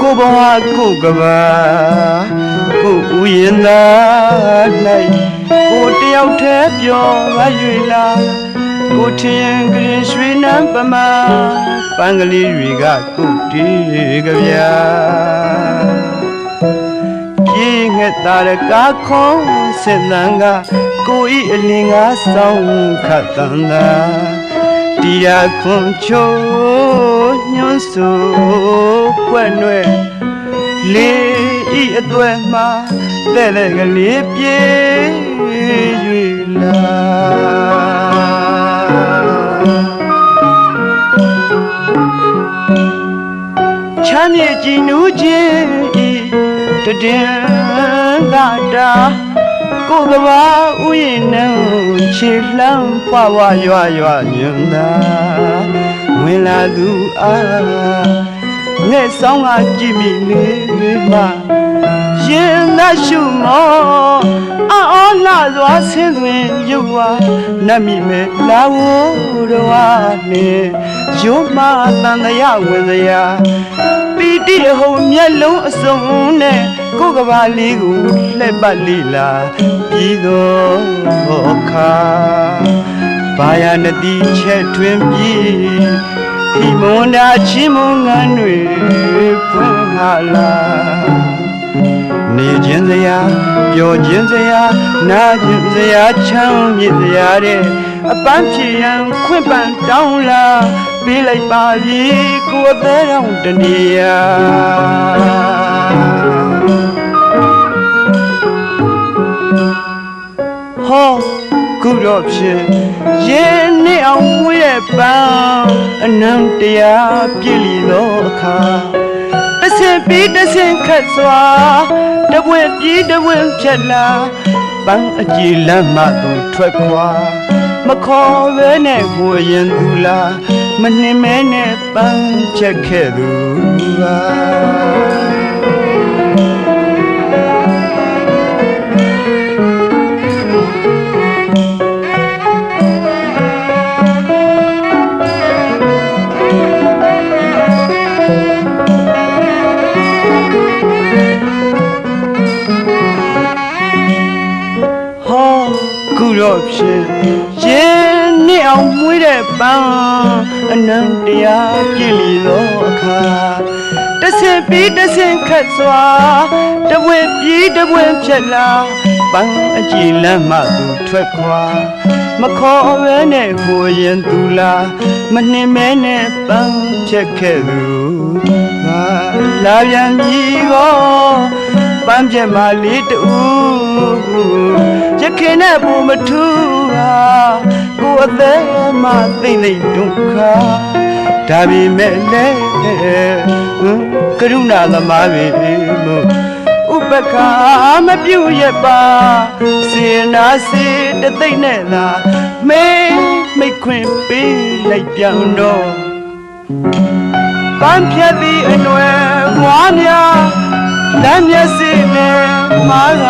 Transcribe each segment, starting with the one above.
ကိုဘဝကိုကဘာကိုဥယျနာ၌ကိုတယောက်တည်းပြောမ၍လာကိုထင်ကရင်ရွှေနံပမာပန်းကလေးတွေကကိုတီးကြဗျာပြေငှက်တာရကားခွန်စင်တန်ကကိုဤအလင်းကစောင်းခတ်တန်သာ တရားခွန်ချိုးညွန်းဆိုဖွက်နှဲ့လေးဤအသွဲမှာတဲ့တဲ့ကလေးပြေး၍လာချမ်းမြေကြည်နူးခြင်းဤတည်င်းသာတာကိုယ်ကဘာဥယျာဉ်နဲ့ ခြေလှမ်းဖွာဝရွာရွာညွန်းသာဝင်လာသူအားငဲ့ဆောင်ကကြည့်မိလေမရင်သာရှုမောအော်လာစွာဆင်းသွင်းရုပ်ဝါနတ်မိမဲလာဝတော်ဝါနေရုံမတန်တရဝင်စရာပီတိအဟုံမျက်လုံးအစုံနဲ့ ကိုယ်ကဘာလေးကိုလှက်ပတ်လိလာပြီးတော့ခါဘာယာနတိချက်ထွင်ပြီးဒီမွန်တာချင်းမွန်ငန်းတွေဖွင့်ဟာလာနေခြင်းစရာပျော်ခြင်းစရာနာခြင်းစရာချမ်းမြေ့စရာတဲ့အပန်းဖြေရန်ခွင့်ပန်တောင်းလာပေးလိုက်ပါပြီကိုယ်အသေးတော်တနေရာ ဟောကုတော့ဖြင့်ရင်နှစ်အောင်မွေးရဲ့ပန်းအနံတရားပြည့်လီသောအခါတစ်စင်ပြီးတစ်စင်ခတ်စွာတပွင့်ပြီးတပွင့်ဖြတ်လာပန်းအကြည်လမ်းမှသူထွက်ခွာမခေါ်ပဲနဲ့ကိုရင်သူလာမနှင်မဲနဲ့ပန်းချက်ခဲ့သူပါ တော့ဖြင့်ရင်နှစ်အောင်မွေးတဲ့ပန်းအနံတရားပြည့်လီသောအခါတစ်စင်ပြီးတစ်စင်ခတ်စွာတပွင့်ပြီးတပွင့်ဖြတ်လာပန်းအကြည်လမ်းမှသူထွက်ခွာမခေါ်ပဲနဲ့ကိုရင်သူလာမနှင်မဲနဲ့ပန်းဖြတ်ခဲ့သူပါလာပြန်ပြီကော ပန်းပြက်မလေးတူရခင်နဲ့ဘူမထူဟာကိုယ်အသေးမှသိမ့်သိမ့်ဒုက္ခဒါပေမဲ့လေဟမ်ကရုဏာသမားပဲမို့ဥပက္ခမပြုတ်ရပါစေနာစေတသိမ့်နဲ့သာမေးမိတ်ခွင်ပေးလိုက်ပြောင်းတော့ပန်းဖြတ်သည့်အနွယ်မွားများ လမ်းမျက်စိနဲ့မားက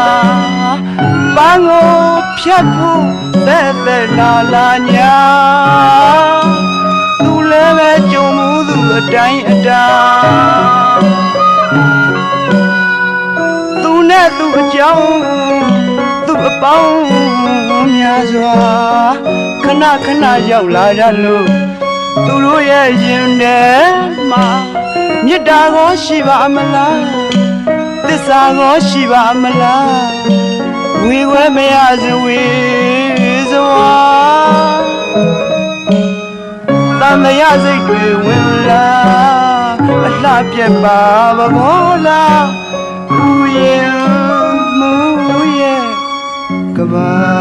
ပန်းကိုဖြတ်ဖို့တဲ့တဲ့လာလာညာသူလည်းပဲကြုံမှုသူအတိုင်းအတာသူနဲ့သူအကြောင်းသူအပေါင်းများစွာခဏခဏရောက်လာကြလို့သူတို့ရဲ့ရင်ထဲမှာမေတ္တာကိုရှိပါမလားသ စ္စာကိုရှိပါမလားဝေဝဲမရစဝေစွာတန်မရစိတ်တွေဝင်လာအလှပြက်ပါဘဘောလားဥယျာမူရဲ့ကဘာ